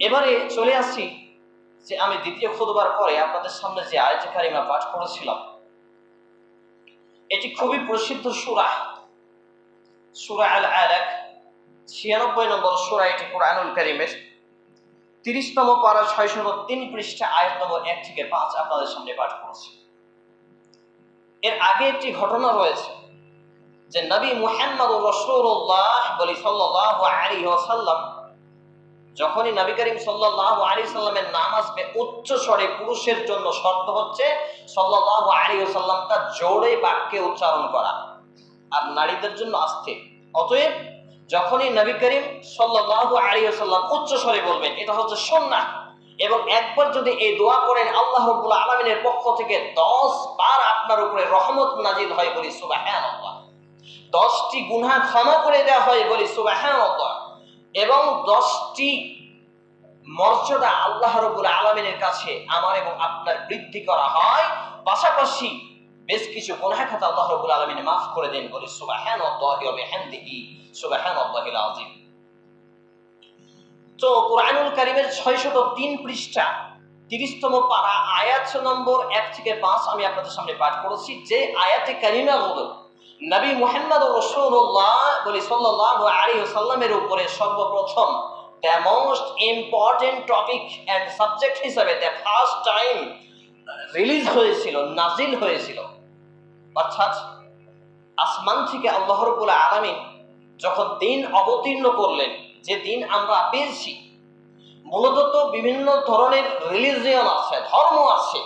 এবারে চলে আসছি যে আমি দ্বিতীয় খুদবার পরে আপনাদের সামনে যে আয়তে কারিমা পাঠ করেছিলাম। এটি খুবই প্রসিদ্ধ সুরা। সুরা আল আলাক ছিয়ানব্বই নম্বর সুরা এটি কোরআনুল কারিমের। তিরিশতম পারা ছয়শত তিন পৃষ্ঠা, আয়াত নম্বর এক থেকে পাঁচ আপনাদের সামনে পাঠ করেছি। এর আগে একটি ঘটনা রয়েছে যে নবী মুহাম্মদ রসুল্লাহ বলি সাল্লাহ আলী ওসাল্লাম যখনই নবী করিম সাল্লাহ আলী সাল্লামের নাম আসবে উচ্চ স্বরে পুরুষের জন্য শর্ত হচ্ছে সাল্লাহ আলী জোরে বাক্যে উচ্চারণ করা। আর নারীদের জন্য আসতে অতএব যখনই নবী করিম সাল্লাহ আলী সাল্লাম উচ্চ স্বরে বলবেন, এটা হচ্ছে সন্না এবং একবার যদি এই দোয়া করেন, আল্লাহ রব্বুল আলমিনের পক্ষ থেকে দশ বার আপনার উপরে রহমত নাজিল হয় বলি সুবাহ দশটি গুনহা ক্ষমা করে দেওয়া হয় বলি সুবাহ এবং দশটি মর্যাদা আল্লাহ রবুল আলমিনের কাছে আমার এবং আপনার বৃদ্ধি করা হয়। পাশাপাশি বেশ কিছু গুনহা খাতা আল্লাহ রবুল আলমিনে মাফ করে দেন, বলি সুবাহান হ্যান্দিহি সুবাহান আজিম তো কোরআনুল কারিমের ছয়শত তিন পৃষ্ঠা, তিরিশতম পারা আয়াত নম্বর এক থেকে পাঁচ আমি আপনাদের সামনে পাঠ করেছি, যে আয়াতে কারিমা হলো নবী মুহাম্মদ রসুল্লাহ বলি সাল্লাহ আলী সাল্লামের উপরে সর্বপ্রথম the most important topic and subject হিসাবে দ্য ফার্স্ট টাইম রিলিজ হয়েছিল, নাজিল হয়েছিল। অর্থাৎ আসমান থেকে আল্লাহ রবুল আলমী যখন দিন অবতীর্ণ করলেন, যে দিন আমরা পেয়েছি, মূলত তো বিভিন্ন ধরনের রিলিজিয়ন আছে, ধর্ম আছে,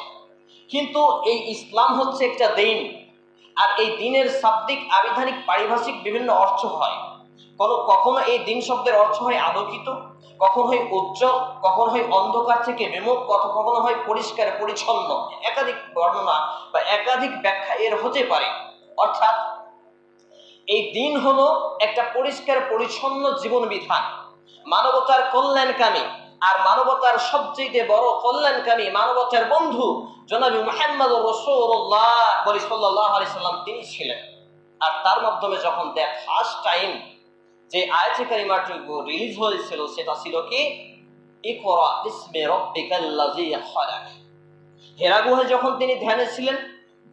কিন্তু এই ইসলাম হচ্ছে একটা দিন। আর এই দিনের শাব্দিক, আবিধানিক, পারিভাষিক বিভিন্ন অর্থ হয়। কোনো, কখনো এই দিন শব্দের অর্থ হয় আলোকিত, কখনো হয় উজ্জ্বল, কখনো হয় অন্ধকার থেকে বিমুখ, কত, কখনো হয় পরিষ্কার, পরিচ্ছন্ন। একাধিক বর্ণনা বা একাধিক ব্যাখ্যা এর হতে পারে। অর্থাৎ, এই দিন হলো একটা পরিষ্কার, পরিচ্ছন্ন জীবন বিধান। মানবতার কল্যাণকামী আর মানবতার সবচেয়ে বড় কল্যাণকামী মানবতার বন্ধু জনাবি মোহাম্মদ রসুল্লাহ বলি তিনি ছিলেন। আর তার মাধ্যমে যখন দেখ ফার্স্ট টাইম যে আয়াতে কারিমাটুকু রিলিজ হয়েছিল, সেটা ছিল কি? ইকরা ইসমে রব্বিকাল্লাযী খালাক। হেরা গুহায় যখন তিনি ধ্যানে ছিলেন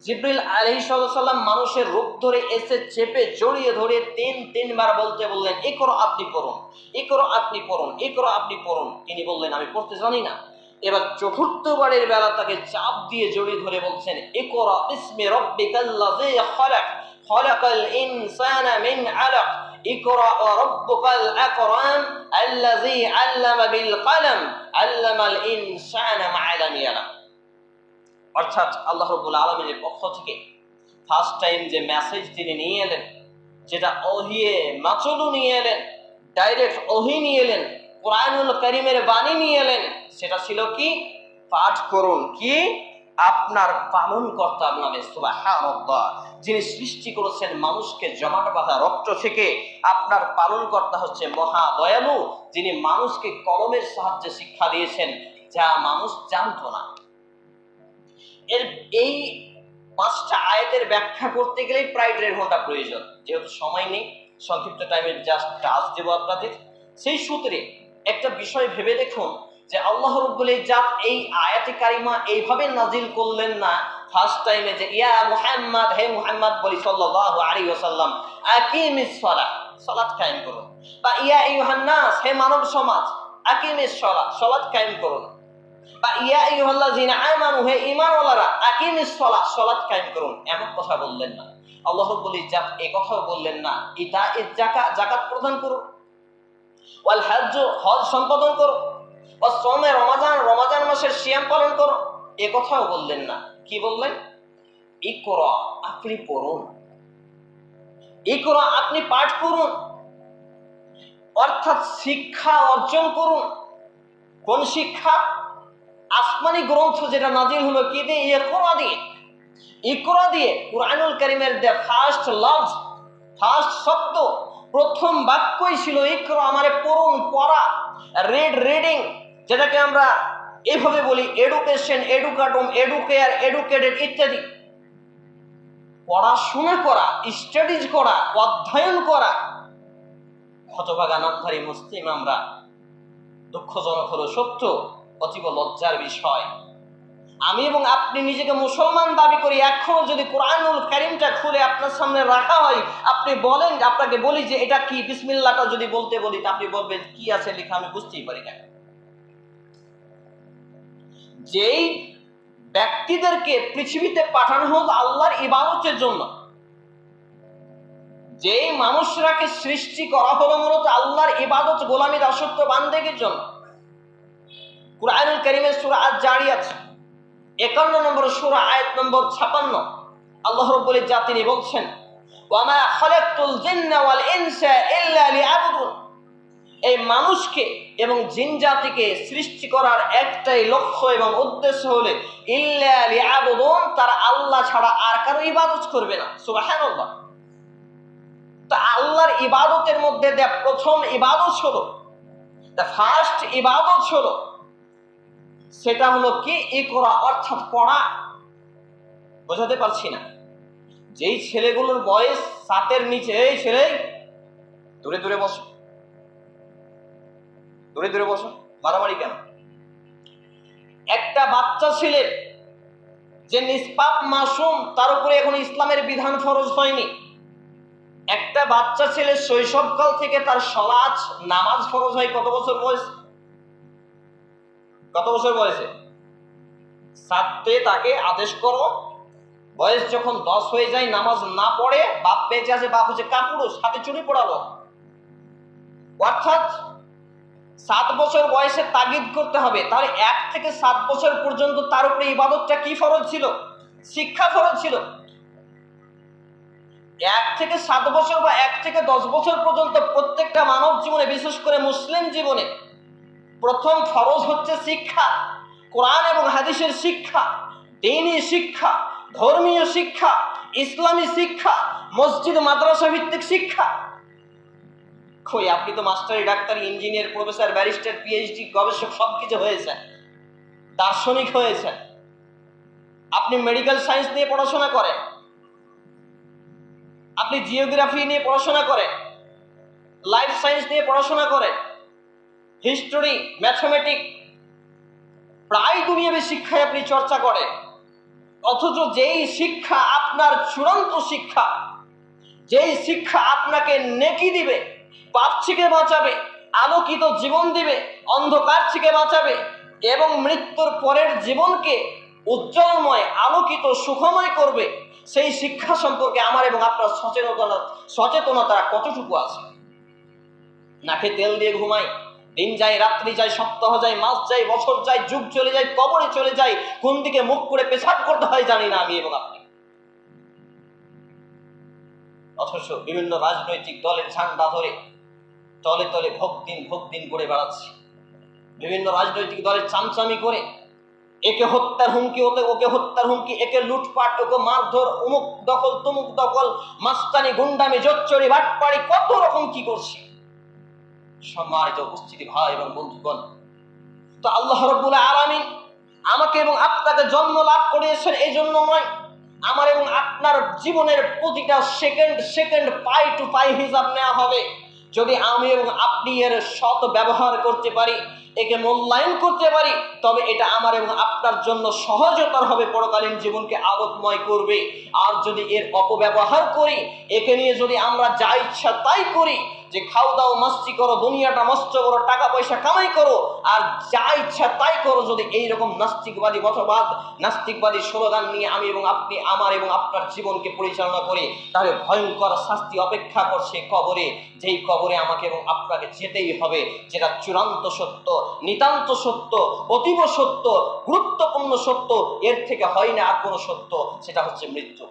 জিব্রিল আলহি সাল্লাম মানুষের রূপ ধরে এসে চেপে জড়িয়ে ধরে তিন, তিনবার বলতে বললেন এ করো আপনি পড়ুন এ করো আপনি পড়ুন এ করো আপনি পড়ুন। তিনি বললেন, আমি পড়তে জানি না। এবার চতুর্থবারের বেলা তাকে চাপ দিয়ে জড়িয়ে ধরে বলছেন এ করো ইসমে রব্বিকাল্লাযী খলাক, খলাকাল ইনসানা মিন আলাক, ইকরা ওয়া রব্বুকাল আকরাম আল্লাযী আল্লামা বিল কলম, আল্লামাল ইনসানা মা অর্থাৎ আল্লাহ রবুল আলমিনের পক্ষ থেকে ফার্স্ট টাইম যে মেসেজ তিনি নিয়ে এলেন, যেটা অহিয়ে মাচলু নিয়ে এলেন ডাইরেক্ট অহি নিয়ে এলেন, কোরআনুল করিমের বাণী নিয়ে এলেন, সেটা ছিল কি? পাঠ করুন। কি? আপনার পালন কর্তা নামে যিনি সৃষ্টি করেছেন মানুষকে জমাট বাঁধা রক্ত থেকে, আপনার পালন কর্তা হচ্ছে মহা দয়ালু যিনি মানুষকে কলমের সাহায্যে শিক্ষা দিয়েছেন, যা মানুষ জানতো না। এর এই পাঁচটা আয়াতের ব্যাখ্যা করতে গেলেই প্রায় দেড় ঘণ্টা প্রয়োজন। যেহেতু সময় নেই, সংক্ষিপ্ত টাইমের জাস্ট টাচ দেবো আপনাদের। সেই সূত্রে একটা বিষয় ভেবে দেখুন যে আল্লাহ রব্বুল জাত এই আয়াতে কারিমা এইভাবে নাজিল করলেন না। ফার্স্ট টাইমে যে, ইয়া মুহাম্মদ, হে মুহাম্মদ বলি, সাল্লাল্লাহু আলাইহি ওয়াসাল্লাম, আকিমিস সালাত সালাত কায়েম করুন। বা, ইয়া আইয়ুহান নাস হে মানব সমাজ, আকিমিস সালাত সালাত কায়েম করুন। বা ইয়া আইয়ুহাল্লাযিনা আমানু, হে আকিমিস সালাত সালাত কায়েম করুন। এমন কথা বললেন না। আল্লাহ এই কথাও বললেন না ইতা ইজ যাকাত যাকাত প্রদান ওয়াল হজ সম্পাদন করো রমাজান রমাজান মাসের পালন করো এ কথাও বললেন না। কি বললেন? ইকরা, আপনি পড়ুন। ইকরা, আপনি পাঠ করুন। অর্থাৎ শিক্ষা অর্জন করুন। কোন শিক্ষা? আসমানি গ্রন্থ যেটা নাজিল হলো কি দিয়ে? ইকরা দিয়ে। ইকরা দিয়ে কুরআনুল কারীমের দ্য ফার্স্ট লাভ ফার্স্ট শব্দ, প্রথম বাক্যই ছিল ইকরা, আমারে পড়ুন, পড়া রেড রিডিং যেটাকে আমরা এভাবে বলি এডুকেশন এডুকাটম এডুকেয়ার এডুকেটেড ইত্যাদি। পড়াশোনা করা স্টাডিজ করা, অধ্যয়ন করা। হতভাগা নামধারী মুসলিম আমরা, দুঃখজনক হলো সত্য। অতীব লজ্জার বিষয়। আমি এবং আপনি নিজেকে মুসলমান দাবি করি, এখনও যদি কোরআনুল কারিমটা খুলে আপনার সামনে রাখা হয়, আপনি বলেন, আপনাকে বলি যে এটা কি? বিসমিল্লাটা যদি বলতে বলি, তা আপনি বলবেন, কি আছে লেখা? আমি বুঝতেই পারি না। যেই ব্যক্তিদেরকে পৃথিবীতে পাঠানো হল আল্লাহর ইবাদতের জন্য, যেই মানুষরাকে সৃষ্টি করা হলো মূলত আল্লাহর ইবাদত গোলামী দাসত্ব বান্দেগের জন্য কুরআনুল করিমের সুরা আজ জারি আছে একান্ন নম্বর সুরা, আয়াত নম্বর ছাপান্ন। আল্লাহ রব্বুল যা তিনি বলছেন, ওয়ামা খালাকতুল জিন্না ওয়াল ইনসা ইল্লা লিয়াবুদুন। এই মানুষকে এবং জিন জাতিকে সৃষ্টি করার একটাই লক্ষ্য এবং উদ্দেশ্য হলে, ইল্লা লিয়াবুদুন, তারা আল্লাহ ছাড়া আর কারও ইবাদত করবে না। সুবহানাল্লাহ। তা আল্লাহর ইবাদতের মধ্যে প্রথম ইবাদত হলো দ্য ফার্স্ট ইবাদত হলো সেটা হলো কি ই করা অর্থাৎ পড়া, বোঝাতে পারছি না। যেই ছেলেগুলোর বয়স সাতের নিচে, এই ছেলে, দূরে দূরে বসো। দূরে দূরে বসো, মারামারি কেন? একটা বাচ্চা ছেলে, যে নিষ্পাপ মাসুম, তার উপরে এখন ইসলামের বিধান ফরজ হয়নি। একটা বাচ্চা ছেলে শৈশবকাল থেকে তার সলাচ, নামাজ ফরজ হয়, কত বছর বয়স? কত বছর বয়সে? সাততে তাকে আদেশ করো, বয়স যখন দশ হয়ে যায়, নামাজ না পড়ে, বাপ বেঁচে আছে, বাপ হচ্ছে কাপুরুষ হাতে চুরি পড়ালো অর্থাৎ সাত বছর বয়সে তাগিদ করতে হবে। তাহলে এক থেকে সাত বছর পর্যন্ত তার উপরে ইবাদতটা কি ফরজ ছিল? শিক্ষা ফরজ ছিল। এক থেকে সাত বছর বা এক থেকে দশ বছর পর্যন্ত প্রত্যেকটা মানব জীবনে, বিশেষ করে মুসলিম জীবনে প্রথম ফরজ হচ্ছে শিক্ষা। কোরআন এবং হাদিসের শিক্ষা দিনী শিক্ষা, ধর্মীয় শিক্ষা, ইসলামী শিক্ষা, মসজিদ, মাদ্রাসা ভিত্তিক শিক্ষা। কই, আপনি তো মাস্টারি, doctor, engineer, professor, barrister PhD গবেষক সব কিছু হয়েছেন। দার্শনিক হয়েছেন। আপনি মেডিকেল সায়েন্স নিয়ে পড়াশোনা করেন। আপনি জিওগ্রাফি নিয়ে পড়াশোনা করেন। লাইফ সায়েন্স নিয়ে পড়াশোনা করেন। হিস্টোরি ম্যাথমেটিক প্রায় দুনিয়াবী শিক্ষায় আপনি চর্চা করেন। অথচ যেই শিক্ষা আপনার চূড়ান্ত শিক্ষা, যেই শিক্ষা আপনাকে নেকি দিবে, পাপ থেকে বাঁচাবে, আলোকিত জীবন দিবে, অন্ধকার থেকে বাঁচাবে, এবং মৃত্যুর পরের জীবনকে উজ্জ্বলময়, আলোকিত, সুখময় করবে, সেই শিক্ষা সম্পর্কে আমার এবং আপনার সচেতনতা সচেতনতা কতটুকু আছে? নাকে তেল দিয়ে ঘুমাই। দিন যায়, রাত্রি যায়, সপ্তাহ যায়, মাস যায়, বছর যায়, যুগ চলে যায়, কবরে চলে যায়, কোন দিকে মুখ করে পেশাব করতে হয় জানি না আমি এবং আপনি। অথচ বিভিন্ন রাজনৈতিক দলের ঝান্ডা ধরে তলে তলে ভোগ দিন ভোগ দিন করে বেড়াচ্ছি। বিভিন্ন রাজনৈতিক দলের চামচামি করে একে হত্যার হুমকি, ওতে ওকে হত্যার হুমকি, একে লুটপাট, ওকে মারধর, উমুক দখল, তুমুক দখল, মাস্তানি, গুন্ডামি, জোচ্চড়ি, বাটপাড়ি, কত রকম কি করছি? সম্মানিত উপস্থিতি ভাই এবং বন্ধুগণ। তো আল্লাহ রব্বুল আলামিন আমাকে এবং আপনাকে জন্ম লাভ করিয়েছেন এই জন্য নয়, আমার এবং আপনার জীবনের প্রতিটা সেকেন্ড সেকেন্ড পাই টু পাই হিসাব নেওয়া হবে। যদি আমি এবং আপনি এর সৎ ব্যবহার করতে পারি, একে মূল্যায়ন করতে পারি, তবে এটা আমার এবং আপনার জন্য সহজতর হবে, পরকালীন জীবনকে আলোকময় করবে। আর যদি এর অপব্যবহার করি, একে নিয়ে যদি আমরা যা ইচ্ছা তাই করি যে খাও দাও, মাস্তি করো, দুনিয়াটা মস্ত করো, টাকা পয়সা কামাই করো, আর যা ইচ্ছা তাই করো। যদি এইরকম নাস্তিকবাদী মতবাদ, নাস্তিকবাদী স্লোগান নিয়ে আমি এবং আপনি আমার এবং আপনার জীবনকে পরিচালনা করি, তাহলে ভয়ঙ্কর শাস্তি অপেক্ষা করছে কবরে। যেই কবরে আমাকে এবং আপনাকে যেতেই হবে, যেটা চূড়ান্ত সত্য, নিতান্ত সত্য, অতীব সত্য, গুরুত্বপূর্ণ সত্য, এর থেকে হয় না আর কোনো সত্য, সেটা হচ্ছে মৃত্যু।